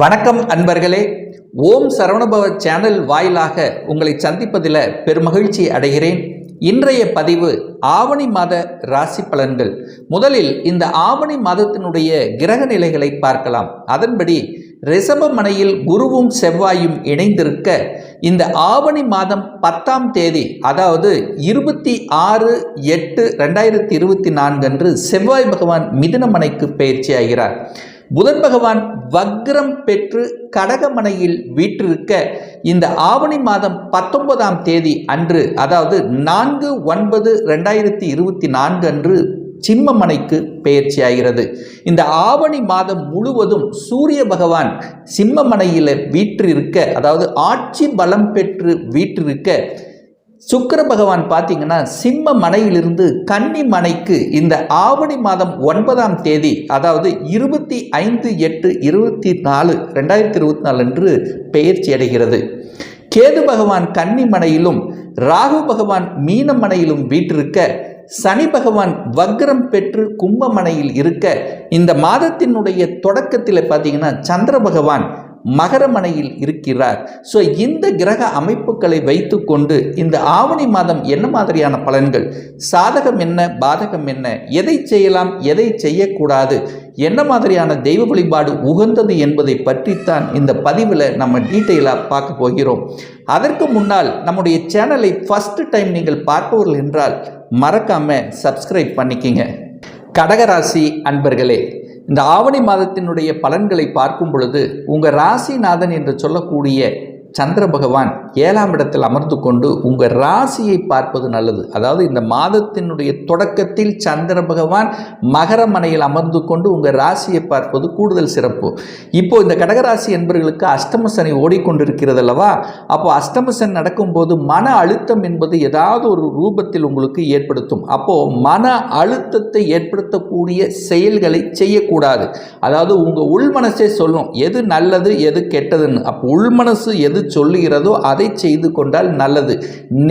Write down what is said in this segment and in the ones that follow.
வணக்கம் அன்பர்களே. ஓம் சரவணபவ சேனல் வாயிலாக உங்களை சந்திப்பதில் பெருமகிழ்ச்சி அடைகிறேன். இன்றைய பதிவு ஆவணி மாத ராசி பலன்கள். முதலில் இந்த ஆவணி மாதத்தினுடைய கிரக நிலைகளை பார்க்கலாம். அதன்படி ரிஷபமனையில் குருவும் செவ்வாயும் இணைந்திருக்க இந்த ஆவணி மாதம் பத்தாம் தேதி அதாவது இருபத்தி ஆறு எட்டு ரெண்டாயிரத்தி இருபத்தி நான்கு அன்று செவ்வாய் பகவான் மிதுனமனைக்கு பயிற்சியாகிறார். புதன் பகவான் வக்ரம் பெற்று கடகமனையில் வீற்றிருக்க இந்த ஆவணி மாதம் பத்தொன்பதாம் தேதி அன்று அதாவது நான்கு ஒன்பது ரெண்டாயிரத்தி இருபத்தி நான்கு அன்று சிம்மமனைக்கு பெயர்ச்சியாகிறது. இந்த ஆவணி மாதம் முழுவதும் சூரிய பகவான் சிம்மமனையில் வீற்றிருக்க அதாவது ஆட்சி பலம் பெற்று வீற்றிருக்க சுக்கர பகவான் பார்த்தீங்கன்னா சிம்ம மனையிலிருந்து கன்னி மனைக்கு இந்த ஆவணி மாதம் ஒன்பதாம் தேதி அதாவது இருபத்தி ஐந்து எட்டு இருபத்தி நாலு ரெண்டாயிரத்தி இருபத்தி நாலு அன்று பெயர்ச்சி அடைகிறது. கேது பகவான் கன்னி மனையிலும் ராகு பகவான் மீன மனையிலும் வீற்றிருக்க சனி பகவான் வக்ரம் பெற்று கும்பமனையில் இருக்க இந்த மாதத்தினுடைய தொடக்கத்தில் பார்த்தீங்கன்னா சந்திர பகவான் மகரமனையில் இருக்கிறார். ஸோ இந்த கிரக அமைப்புகளை வைத்துக்கொண்டு இந்த ஆவணி மாதம் என்ன மாதிரியான பலன்கள்? சாதகம் என்ன? பாதகம் என்ன? எதை செய்யலாம்? எதை செய்யக்கூடாது? என்ன மாதிரியான தெய்வ வழிபாடு உகந்தது என்பதை பற்றித்தான் இந்த பதிவில் நம்ம டீட்டெயிலாக பார்க்க போகிறோம். அதற்கு முன்னால் நம்முடைய சேனலை ஃபஸ்ட்டு டைம் நீங்கள் பார்ப்பவர்கள் என்றால் மறக்காமல் சப்ஸ்கிரைப் பண்ணிக்கிங்க. கடகராசி அன்பர்களே இந்த ஆவணி மாதத்தினுடைய பலன்களை பார்க்கும் பொழுது உங்கள் ராசிநாதன் என்று சொல்லக்கூடிய சந்திர பகவான் ஏழாம் இடத்தில் அமர்ந்து கொண்டு உங்கள் ராசியை பார்ப்பது நல்லது. அதாவது இந்த மாதத்தினுடைய தொடக்கத்தில் சந்திர பகவான் மகரமனையில் அமர்ந்து கொண்டு உங்கள் ராசியை பார்ப்பது கூடுதல் சிறப்பு. இப்போது இந்த கடகராசி என்பவர்களுக்கு அஷ்டம சனி ஓடிக்கொண்டிருக்கிறது அல்லவா? அப்போ அஷ்டம சனி நடக்கும்போது மன அழுத்தம் என்பது ஏதாவது ஒரு ரூபத்தில் உங்களுக்கு ஏற்படுத்தும். அப்போது மன அழுத்தத்தை ஏற்படுத்தக்கூடிய செயல்களை செய்யக்கூடாது. அதாவது உங்கள் உள்மனசே சொல்லும் எது நல்லது எது கெட்டதுன்னு. அப்போ உள்மனசு எது சொல்லுகிறதோ அதை செய்து கொண்டால் நல்லது.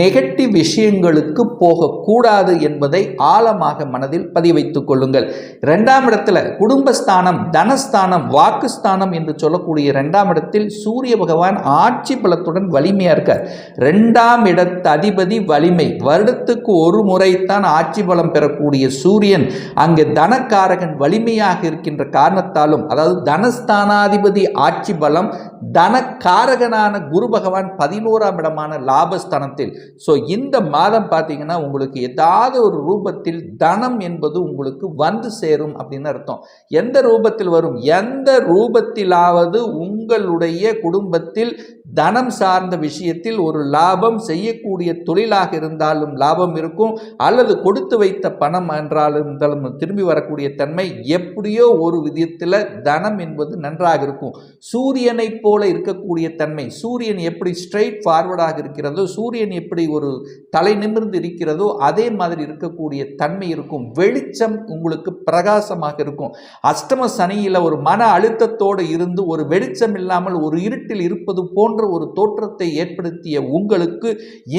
நெகட்டிவ் விஷயங்களுக்கு போகக்கூடாது என்பதை ஆழமாக மனதில் பதிவைத்துக் கொள்ளுங்கள். ரெண்டாம் இடத்துல குடும்பஸ்தானம் தனஸ்தானம் வாக்குஸ்தானம் என்று சொல்லக்கூடிய ரெண்டாம் இடத்தில் சூரிய பகவான் ஆட்சி பலத்துடன் வலிமையா இருக்கார். ரெண்டாம் இடத்து அதிபதி வலிமை. வருடத்துக்கு ஒரு முறைத்தான் ஆட்சி பலம் பெறக்கூடிய சூரியன் அங்கே தனக்காரகன் வலிமையாக இருக்கின்ற காரணத்தாலும் அதாவது தனஸ்தானாதிபதி ஆட்சி பலம் தனக்காரகனான குரு பகவான் பதினோராம் இடமான லாபஸ்தானத்தில். ஸோ இந்த மாதம் பார்த்தீங்கன்னா உங்களுக்கு ஏதாவது ஒரு ரூபத்தில் தனம் என்பது உங்களுக்கு வந்து சேரும் அப்படின்னு அர்த்தம். எந்த ரூபத்தில் வரும்? எந்த ரூபத்திலாவது உங்களுடைய குடும்பத்தில் தனம் சார்ந்த விஷயத்தில் ஒரு லாபம் செய்யக்கூடிய தொழிலாக இருந்தாலும் லாபம் இருக்கும். அல்லது கொடுத்து வைத்த பணம் என்றாலும் இருந்தாலும் திரும்பி வரக்கூடிய தன்மை எப்படியோ ஒரு விதத்தில் தனம் என்பது நன்றாக இருக்கும். சூரியனை போல இருக்கக்கூடிய தன்மை. சூரியன் எப்படி ஸ்ட்ரைட் ஃபார்வர்டாக இருக்கிறதோ சூரியன் எப்படி ஒரு தலை நிமிர்ந்து இருக்கிறதோ அதே மாதிரி இருக்கக்கூடிய தன்மை இருக்கும். வெளிச்சம் உங்களுக்கு பிரகாசமாக இருக்கும். அஷ்டம சனியில் ஒரு மன அழுத்தத்தோடு இருந்து ஒரு வெளிச்சம் இல்லாமல் ஒரு இருட்டில் இருப்பது போன்ற ஒரு தோற்றத்தை ஏற்படுத்திய உங்களுக்கு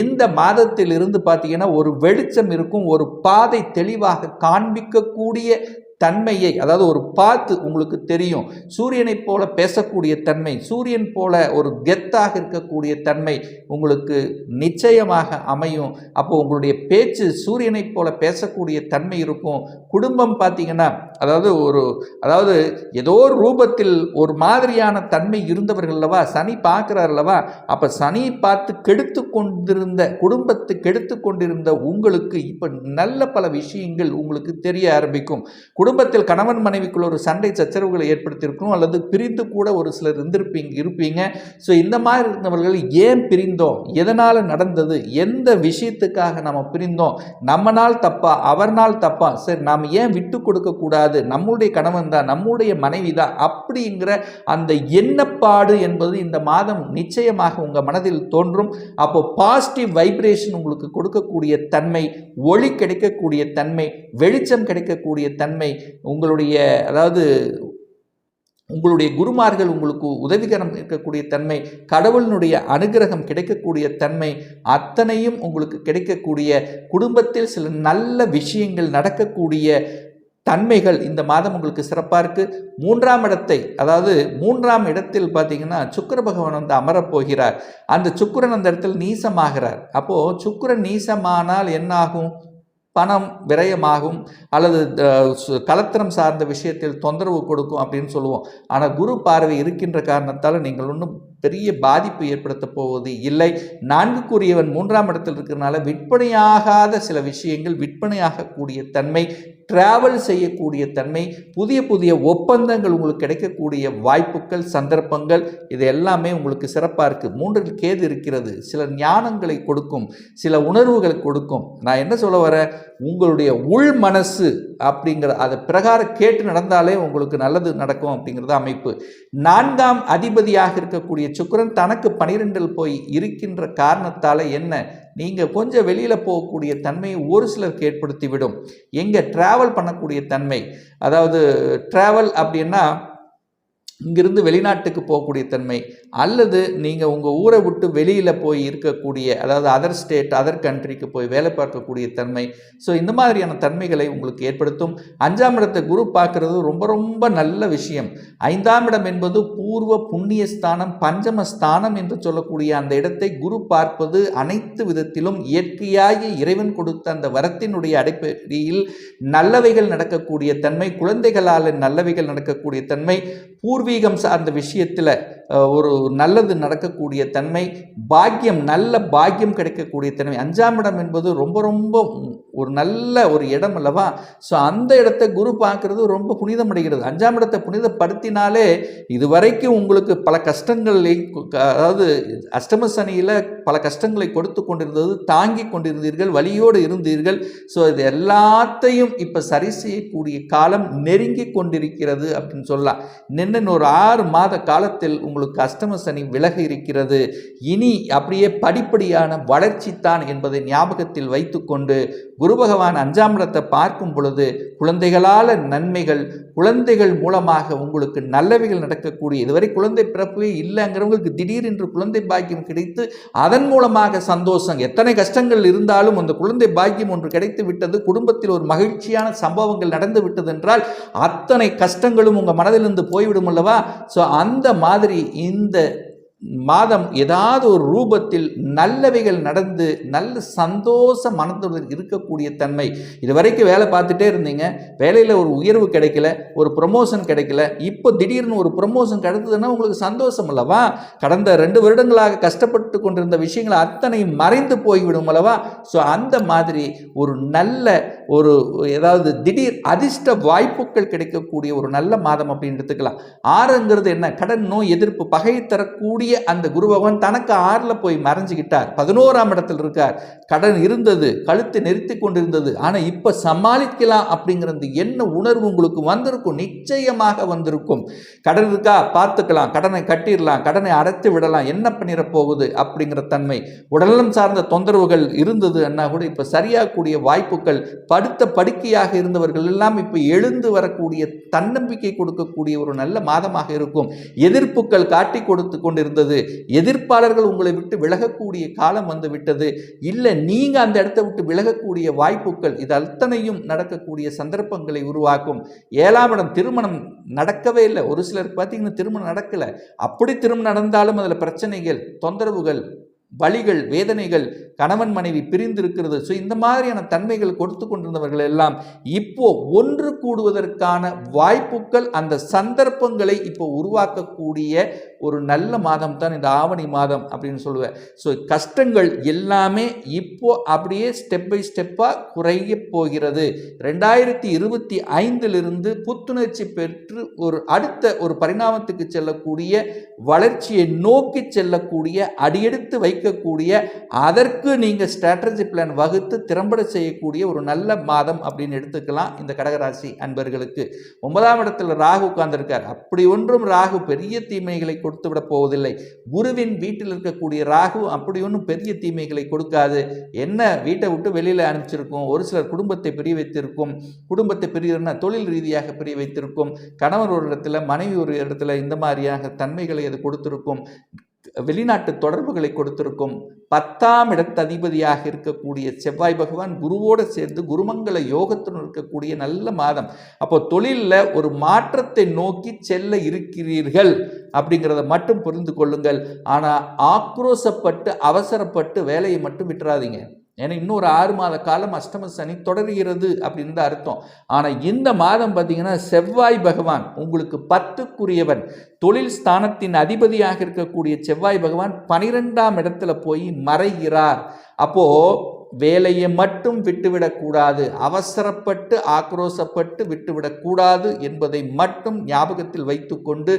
இந்த மாதத்திலிருந்து பார்த்தீங்கன்னா ஒரு வெளிச்சம் இருக்கும். ஒரு பாதை தெளிவாக காண்பிக்கக்கூடிய தன்மையை அதாவது ஒரு பார்த்து உங்களுக்கு தெரியும். சூரியனைப் போல பேசக்கூடிய தன்மை சூரியன் போல ஒரு கெத்தாக இருக்கக்கூடிய தன்மை உங்களுக்கு நிச்சயமாக அமையும். அப்போ உங்களுடைய பேச்சு சூரியனைப் போல பேசக்கூடிய தன்மை இருக்கும். குடும்பம் பார்த்தீங்கன்னா அதாவது ஒரு அதாவது ஏதோ ஒரு ரூபத்தில் ஒரு மாதிரியான தன்மை இருந்தவர்கள் அல்லவா? சனி பார்க்குறார் அல்லவா? அப்போ சனி பார்த்து கெடுத்து கொண்டிருந்த குடும்பத்தை கெடுத்து கொண்டிருந்த உங்களுக்கு இப்போ நல்ல பல விஷயங்கள் உங்களுக்கு தெரிய ஆரம்பிக்கும். குடும்பத்தில் கணவன் மனைவிக்குள்ள ஒரு சண்டை சச்சரவுகளை ஏற்படுத்தியிருக்கணும். அல்லது பிரிந்து கூட ஒரு சிலர் இருந்திருப்பீங்க இருப்பீங்க. ஸோ இந்த மாதிரி இருந்தவர்கள் ஏன் பிரிந்தோம்? எதனால் நடந்தது? எந்த விஷயத்துக்காக நம்ம பிரிந்தோம்? நம்மனால் தப்பா? அவர்னால் தப்பா? சரி நாம் ஏன் விட்டு கொடுக்கக்கூடாது நம்முடைய கணவன் தான் நம்முடைய மனைவி தான். அப்படிங்கிற அந்த எண்ணப்பாடு என்பது இந்த மாதம் நிச்சயமாக உங்கள் மனதில் தோன்றும். அப்போ பாசிட்டிவ் வைப்ரேஷன் உங்களுக்கு கொடுக்கக்கூடிய தன்மை ஒளி கிடைக்கக்கூடிய தன்மை வெளிச்சம் கிடைக்கக்கூடிய தன்மை உங்களுடைய அதாவது உங்களுடைய குருமார்கள் உங்களுக்கு உதவிகரம் இருக்கக்கூடிய தன்மை கடவுளினுடைய அனுகிரகம் கிடைக்கக்கூடிய தன்மை அத்தனையும் உங்களுக்கு கிடைக்கக்கூடிய குடும்பத்தில் சில நல்ல விஷயங்கள் நடக்கக்கூடிய தன்மைகள் இந்த மாதம் உங்களுக்கு சிறப்பாக இருக்குது மூன்றாம் இடத்தை அதாவது மூன்றாம் இடத்தில் பார்த்தீங்கன்னா சுக்கிர பகவான் வந்து அமரப் போகிறார். அந்த சுக்கிரன் அந்த இடத்தில் நீசமாகிறார். அப்போது சுக்கிரன் நீசமானால் என்னாகும்? பணம் விரயமாகும். அல்லது சு- கலத்திரம் சார்ந்த விஷயத்தில் தொந்தரவு கொடுக்கும் அப்படின்னு சொல்லுவோம். ஆனால் குரு பார்வை இருக்கின்ற காரணத்தால் நீங்கள் ஒன்றும் பெரிய பாதிப்பு ஏற்படுத்த போவது இல்லை. நான்குக்குரியவன் மூன்றாம் இடத்தில் இருக்கிறனால விற்பனையாகாத சில விஷயங்கள் விற்பனையாகக்கூடிய தன்மை டிராவல் செய்யக்கூடிய தன்மை புதிய புதிய ஒப்பந்தங்கள் உங்களுக்கு கிடைக்கக்கூடிய வாய்ப்புகள் சந்தர்ப்பங்கள் இது எல்லாமே உங்களுக்கு சிறப்பாக இருக்குது மூன்றில் கேது இருக்கிறது. சில ஞானங்களை கொடுக்கும் சில உணர்வுகளை கொடுக்கும். நான் என்ன சொல்ல வரேன்? உங்களுடைய உள் மனசு அப்படிங்கிற அதை பிரகாரம் கேட்டு நடந்தாலே உங்களுக்கு நல்லது நடக்கும் அப்படிங்கிறது அமைப்பு. நான்காம் அதிபதியாக இருக்கக்கூடிய சுக்கிரன் தனக்கு பனிரெண்டில் போய் இருக்கின்ற காரணத்தால் என்ன? நீங்கள் கொஞ்சம் வெளியில் போகக்கூடிய தன்மையை ஒரு சிலருக்கு ஏற்படுத்தி விடும் எங்கே ட்ராவல் பண்ணக்கூடிய தன்மை? அதாவது ட்ராவல் அப்படின்னா இங்கிருந்து வெளிநாட்டுக்கு போகக்கூடிய தன்மை. அல்லது நீங்கள் உங்கள் ஊரை விட்டு வெளியில் போய் இருக்கக்கூடிய அதாவது அதர் ஸ்டேட் அதர் கண்ட்ரிக்கு போய் வேலை பார்க்கக்கூடிய தன்மை. ஸோ இந்த மாதிரியான தன்மைகளை உங்களுக்கு ஏற்படுத்தும். அஞ்சாம் இடத்தை குரு பார்க்குறது ரொம்ப ரொம்ப நல்ல விஷயம். ஐந்தாம் இடம் என்பது பூர்வ புண்ணிய ஸ்தானம் பஞ்சம ஸ்தானம் என்று சொல்லக்கூடிய அந்த இடத்தை குரு பார்ப்பது அனைத்து விதத்திலும் இயற்கையாகி இறைவன் கொடுத்த அந்த வரத்தினுடைய அடிப்படையில் நல்லவைகள் நடக்கக்கூடிய தன்மை குழந்தைகளால் நல்லவைகள் நடக்கக்கூடிய தன்மை. பூர்வீகம் சார்ந்த விஷயத்தில் ஒரு நல்லது நடக்கக்கூடிய தன்மை பாக்கியம் நல்ல பாக்கியம் கிடைக்கக்கூடிய தன்மை. அஞ்சாம் இடம் என்பது ரொம்ப ரொம்ப ஒரு நல்ல ஒரு இடம் அல்லவா? ஸோ அந்த இடத்தை குரு பார்க்கறது ரொம்ப புனிதம் அடைகிறது அஞ்சாம் இடத்தை புனிதப்படுத்தினாலே இதுவரைக்கும் உங்களுக்கு பல கஷ்டங்களை அதாவது அஷ்டம சனியில் பல கஷ்டங்களை கொடுத்து கொண்டிருந்தது தாங்கி கொண்டிருந்தீர்கள் வழியோடு இருந்தீர்கள். ஸோ இது எல்லாத்தையும் இப்போ சரி செய்யக்கூடிய காலம் நெருங்கி கொண்டிருக்கிறது அப்படின்னு சொல்லலாம். நின்று ஒரு ஆறு மாத காலத்தில் உங்களுக்கு அஷ்டம சனி விலக இருக்கிறது. இனி அப்படியே படிப்படியான வளர்ச்சி தான் என்பதை ஞாபகத்தில் வைத்துக்கொண்டு குரு பகவான் அஞ்சாம் இடத்தை பார்க்கும் பொழுது குழந்தைகளால் நன்மைகள் குழந்தைகள் மூலமாக உங்களுக்கு நல்லவைகள் நடக்கக்கூடிய இதுவரை குழந்தை பிறப்பே இல்லைங்கிறவங்களுக்கு திடீரென்று குழந்தை பாக்கியம் கிடைத்து அதன் மூலமாக சந்தோஷம் எத்தனை கஷ்டங்கள் இருந்தாலும் அந்த குழந்தை பாக்கியம் ஒன்று கிடைத்து விட்டது குடும்பத்தில் ஒரு மகிழ்ச்சியான சம்பவங்கள் நடந்து விட்டது என்றால் அத்தனை கஷ்டங்களும் உங்கள் மனதிலிருந்து போய்விடும் அல்லவா? ஸோ அந்த மாதிரி இந்த மாதம் ஏதாவது ஒரு ரூபத்தில் நல்லவைகள் நடந்து நல்ல சந்தோஷ மனத்துடன் இருக்கக்கூடிய தன்மை. இது வரைக்கும் வேலை பார்த்துட்டே இருந்தீங்க. வேலையில் ஒரு உயர்வு கிடைக்கல ஒரு ப்ரொமோஷன் கிடைக்கல. இப்போ திடீர்னு ஒரு ப்ரொமோஷன் கிடைத்ததுன்னா உங்களுக்கு சந்தோஷம் அல்லவா? கடந்த ரெண்டு வருடங்களாக கஷ்டப்பட்டு கொண்டிருந்த விஷயங்கள் அத்தனை மறைந்து போய்விடும் அல்லவா? ஸோ அந்த மாதிரி ஒரு நல்ல ஒரு ஏதாவது திடீர் அதிர்ஷ்ட வாய்ப்புகள் கிடைக்கக்கூடிய ஒரு நல்ல மாதம் அப்படின்னு எடுத்துக்கலாம். ஆறுங்கிறது என்ன? கடன் நோய் எதிர்ப்பு பகை தரக்கூடிய பெரிய அந்த குரு பகவான் தனக்கு ஆறில் போய் மறைஞ்சிக்கிட்டார் பதினோராம் இடத்தில் இருக்கார். கடன் இருந்தது கழுத்தை நெறித்து கொண்டிருந்தது. ஆனால் இப்போ சமாளிக்கலாம் அப்படிங்கிற அந்த என்ன உணர்வு உங்களுக்கு வந்திருக்கும். நிச்சயமாக வந்திருக்கும். கடன் இருக்கா? பார்த்துக்கலாம். கடனை கட்டிடலாம். கடனை அடைத்து விடலாம். என்ன பண்ணிட போகுது அப்படிங்கிற தன்மை. உடல்நலம் சார்ந்த தொந்தரவுகள் இருந்தது அண்ணா கூட இப்போ சரியாகக்கூடிய வாய்ப்புகள் படுத்த படுக்கையாக இருந்தவர்கள் எல்லாம் இப்போ எழுந்து வரக்கூடிய தன்னம்பிக்கை கொடுக்கக்கூடிய ஒரு நல்ல மாதமாக இருக்கும். எதிர்ப்புகள் காட்டி கொடுத்து கொண்டிருந்த கொண்டிருந்தது எதிர்ப்பாளர்கள் உங்களை விட்டு விலகக்கூடிய காலம் வந்து விட்டது இல்லை நீங்கள் அந்த இடத்தை விட்டு விலகக்கூடிய வாய்ப்புகள் இது அத்தனையும் நடக்கக்கூடிய சந்தர்ப்பங்களை உருவாக்கும். ஏழாம் இடம் திருமணம் நடக்கவே இல்லை. ஒரு சிலருக்கு பார்த்தீங்கன்னா திருமணம் நடக்கலை. அப்படி திருமணம் நடந்தாலும் அதில் பிரச்சனைகள் தொந்தரவுகள் வழிகள் வேதனைகள் கணவன் மனைவி பிரிந்திருக்கிறது. ஸோ இந்த மாதிரியான தன்மைகள் கொடுத்து கொண்டிருந்தவர்கள் எல்லாம் இப்போ ஒன்று கூடுவதற்கான வாய்ப்புகள் அந்த சந்தர்ப்பங்களை இப்போ உருவாக்கக்கூடிய ஒரு நல்ல மாதம் தான் இந்த ஆவணி மாதம் அப்படின்னு சொல்லுவேன். ஸோ கஷ்டங்கள் எல்லாமே இப்போ அப்படியே ஸ்டெப் பை ஸ்டெப்பாக குறைய போகிறது. ரெண்டாயிரத்தி இருபத்தி ஐந்திலிருந்து புத்துணர்ச்சி பெற்று ஒரு அடுத்த ஒரு பரிணாமத்துக்கு செல்லக்கூடிய வளர்ச்சியை நோக்கி செல்லக்கூடிய அடியெடுத்து வைக்கக்கூடிய அதற்கு நீங்கள் ஸ்ட்ராட்டஜி பிளான் வகுத்து திறம்பட செய்யக்கூடிய ஒரு நல்ல மாதம் அப்படின்னு எடுத்துக்கலாம் இந்த கடகராசி அன்பர்களுக்கு. ஒன்பதாம் இடத்துல ராகு உட்கார்ந்துருக்கார். அப்படி ஒன்றும் ராகு பெரிய தீமைகளை கொடுத்து விட போவதில்லை. குருவின் வீட்டில் இருக்கக்கூடிய ராகு அப்படி ஒன்றும் பெரிய தீமைகளை கொடுக்காது. என்ன வீட்டை விட்டு வெளியில் அனுப்பிச்சிருக்கும். ஒரு சிலர் குடும்பத்தை பிரிய வைத்திருக்கும். குடும்பத்தை பிரியன்னா தொழில் ரீதியாக பிரிய வைத்திருக்கும். கணவர் ஒரு இடத்துல மனைவி ஒரு இடத்துல இந்த மாதிரியாக தன்மைகளை அது கொடுத்திருக்கும். வெளிநாட்டு தொடர்புகளை கொடுத்திருக்கும் பத்தாம் இடத்ததிபதியாக இருக்கக்கூடிய செவ்வாய் பகவான் குருவோடு சேர்ந்து குருமங்கள யோகத்துடன் இருக்கக்கூடிய நல்ல மாதம். அப்போ தொழிலில் ஒரு மாற்றத்தை நோக்கி செல்ல இருக்கிறீர்கள் அப்படிங்கிறத மட்டும் புரிந்து கொள்ளுங்கள். ஆனால் ஆக்ரோசப்பட்டு அவசரப்பட்டு வேலையை மட்டும் விட்டுறாதீங்க. ஏன்னா இன்னொரு ஆறு மாத காலம் அஷ்டம சனி தொடர்கிறது அப்படின்னு தான் அர்த்தம். ஆனால் இந்த மாதம் பார்த்தீங்கன்னா செவ்வாய் பகவான் உங்களுக்கு பத்துக்குரியவன். தொழில் ஸ்தானத்தின் அதிபதியாக இருக்கக்கூடிய செவ்வாய் பகவான் பனிரெண்டாம் இடத்துல போய் மறைகிறார். அப்போது வேலையை மட்டும் விட்டுவிடக்கூடாது அவசரப்பட்டு ஆக்ரோசப்பட்டு விட்டுவிடக்கூடாது என்பதை மட்டும் ஞாபகத்தில் வைத்துக்கொண்டு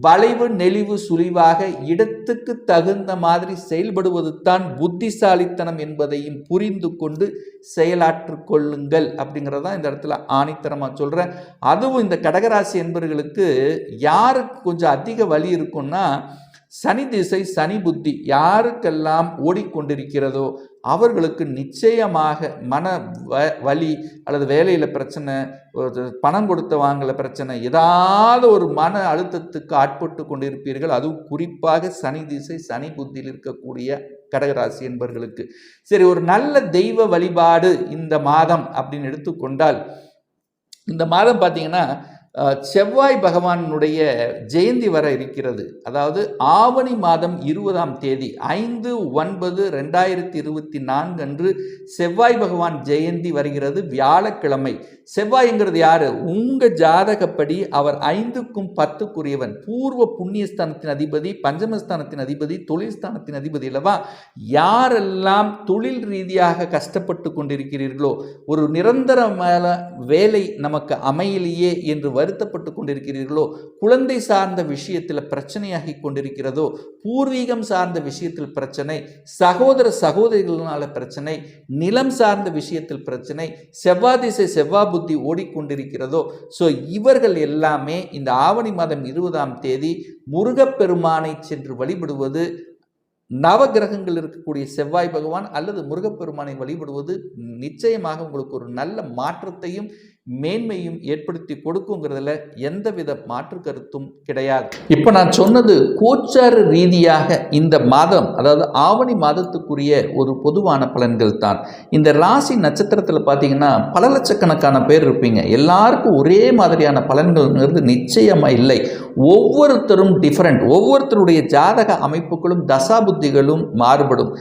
வளைவு நெளிவு சுழிவாக இடத்துக்கு தகுந்த மாதிரி செயல்படுவது தான் புத்திசாலித்தனம் என்பதையும் புரிந்து கொண்டு செயலாற்று கொள்ளுங்கள் அப்படிங்கிறதான் இந்த இடத்துல ஆணித்தரமாக சொல்கிறேன் அதுவும் இந்த கடகராசி என்பவர்களுக்கு யாருக்கு கொஞ்சம் அதிக வழி இருக்கும்னா சனி திசை சனி புத்தி யாருக்கெல்லாம் ஓடிக்கொண்டிருக்கிறதோ அவர்களுக்கு நிச்சயமாக மன வ வலி அல்லது வேலையில் பிரச்சனை ஒரு பணம் கொடுத்த வாங்கல பிரச்சனை ஏதாவது ஒரு மன அழுத்தத்துக்கு ஆட்பட்டு கொண்டிருப்பீர்கள். அதுவும் குறிப்பாக சனி திசை சனி புத்தியில் இருக்கக்கூடிய கடகராசி என்பவர்களுக்கு சரி ஒரு நல்ல தெய்வ வழிபாடு இந்த மாதம் அப்படின்னு எடுத்துக்கொண்டால் இந்த மாதம் பார்த்தீங்கன்னா செவ்வாய் பகவானுடைய ஜெயந்தி வர இருக்கிறது. அதாவது ஆவணி மாதம் இருபதாம் தேதி ஐந்து ஒன்பது ரெண்டாயிரத்தி இருபத்தி நான்கு அன்று செவ்வாய் பகவான் ஜெயந்தி வருகிறது. வியாழக்கிழமை செவ்வாய்ங்கிறது யாரு? உங்க ஜாதகப்படி அவர் ஐந்துக்கும் பத்துக்குரியவன். பூர்வ புண்ணியஸ்தானத்தின் அதிபதி பஞ்சமஸ்தானத்தின் அதிபதி தொழில் ஸ்தானத்தின் அதிபதி அல்லவா? யாரெல்லாம் தொழில் ரீதியாக கஷ்டப்பட்டு கொண்டிருக்கிறீர்களோ ஒரு நிரந்தரமான வேலை நமக்கு அமையலையே என்று வருத்தப்பட்டு கொண்டிருக்கிறீர்களோ குழந்தை சார்ந்த விஷயத்தில் பிரச்சனையாகி கொண்டிருக்கிறதோ பூர்வீகம் சார்ந்த விஷயத்தில் பிரச்சனை சகோதர சகோதரிகளினால பிரச்சனை நிலம் சார்ந்த விஷயத்தில் பிரச்சனை செவ்வாய் திசை செவ்வாய் புத்தி ஓடிக்கொண்டிருக்கிறதோ ஸோ இவர்கள் எல்லாமே இந்த ஆவணி மாதம் இருபதாம் தேதி முருகப்பெருமானை சென்று வழிபடுவது நவகிரகங்கள் இருக்கக்கூடிய செவ்வாய் பகவான் அல்லது முருகப்பெருமானை வழிபடுவது நிச்சயமாக உங்களுக்கு ஒரு நல்ல மாற்றத்தையும் மேன்மையும் ஏற்படுத்தி கொடுக்குங்கிறதுல எந்தவித மாற்று கருத்தும் கிடையாது. இப்போ நான் சொன்னது கோச்சார ரீதியாக இந்த மாதம் அதாவது ஆவணி மாதத்துக்குரிய ஒரு பொதுவான பலன்கள் தான். இந்த ராசி நட்சத்திரத்தில் பார்த்தீங்கன்னா பல லட்சக்கணக்கான பேர் இருப்பீங்க. எல்லாருக்கும் ஒரே மாதிரியான பலன்கள்ங்கிறது நிச்சயமாக இல்லை. ஒவ்வொருத்தரும் டிஃப்ரெண்ட் ஒவ்வொருத்தருடைய ஜாதக அமைப்புகளும் தசாபுத்திகளும் மாறுபடும்.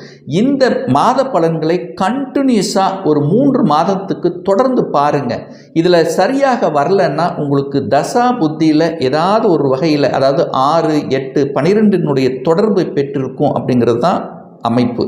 இந்த மாத பலன்களை கண்டினியூஸாக ஒரு மூன்று மாதத்துக்கு தொடர்ந்து பாருங்கள் இதில் சரியாக வரலன்னா உங்களுக்கு தசா புத்தியில் ஏதாவது ஒரு வகையில் அதாவது ஆறு எட்டு பன்னிரெண்டினுடைய தொடர்பு பெற்றிருக்கும் அப்படிங்கிறது தான் அமைப்பு.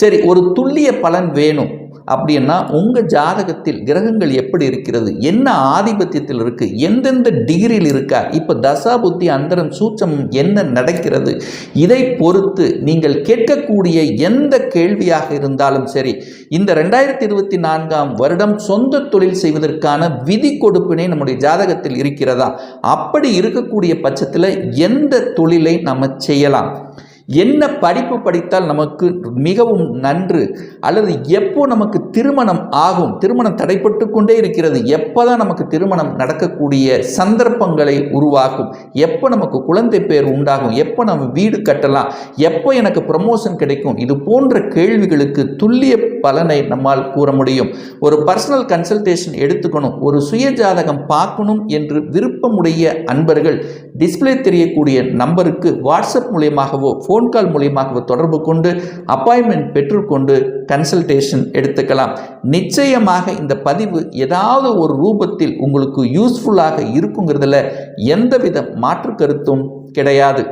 சரி ஒரு துல்லிய பலன் வேணும். அப்படின்னா உங்கள் ஜாதகத்தில் கிரகங்கள் எப்படி இருக்கிறது? என்ன ஆதிபத்தியத்தில் இருக்குது எந்தெந்த டிகிரியில் இருக்கா? இப்போ தசா புத்தி அந்தரம் சூட்சம் என்ன நடக்கிறது? இதை பொறுத்து நீங்கள் கேட்கக்கூடிய எந்த கேள்வியாக இருந்தாலும் சரி இந்த ரெண்டாயிரத்தி இருபத்தி நான்காம் வருடம் சொந்த தொழில் செய்வதற்கான விதி கொடுப்பினை நம்முடைய ஜாதகத்தில் இருக்கிறதா? அப்படி இருக்கக்கூடிய பட்சத்தில் எந்த தொழிலை நம்ம செய்யலாம்? என்ன படிப்பு படித்தால் நமக்கு மிகவும் நன்று? அல்லது எப்போ நமக்கு திருமணம் ஆகும்? திருமணம் தடைப்பட்டு கொண்டே இருக்கிறது. எப்போ தான் நமக்கு திருமணம் நடக்கக்கூடிய சந்தர்ப்பங்களை உருவாக்கும்? எப்போ நமக்கு குழந்தை பேர் உண்டாகும்? எப்போ நம்ம வீடு கட்டலாம்? எப்போ எனக்கு ப்ரமோஷன் கிடைக்கும்? இது போன்ற கேள்விகளுக்கு துல்லிய பலனை நம்மால் கூற முடியும். ஒரு பர்சனல் கன்சல்டேஷன் எடுத்துக்கணும். ஒரு சுய ஜாதகம் பார்க்கணும் என்று விருப்பமுடைய அன்பர்கள் டிஸ்ப்ளே தெரியக்கூடிய நம்பருக்கு வாட்ஸ்அப் மூலியமாகவோ ஃபோன் கால் மூலியமாக தொடர்பு கொண்டு அப்பாயின்மெண்ட் பெற்றுக்கொண்டு கன்சல்டேஷன் எடுத்துக்கலாம். நிச்சயமாக இந்த பதிவு ஏதாவது ஒரு ரூபத்தில் உங்களுக்கு யூஸ்ஃபுல்லாக இருக்குங்கிறதுல எந்தவித மாற்று கருத்தும் கிடையாது.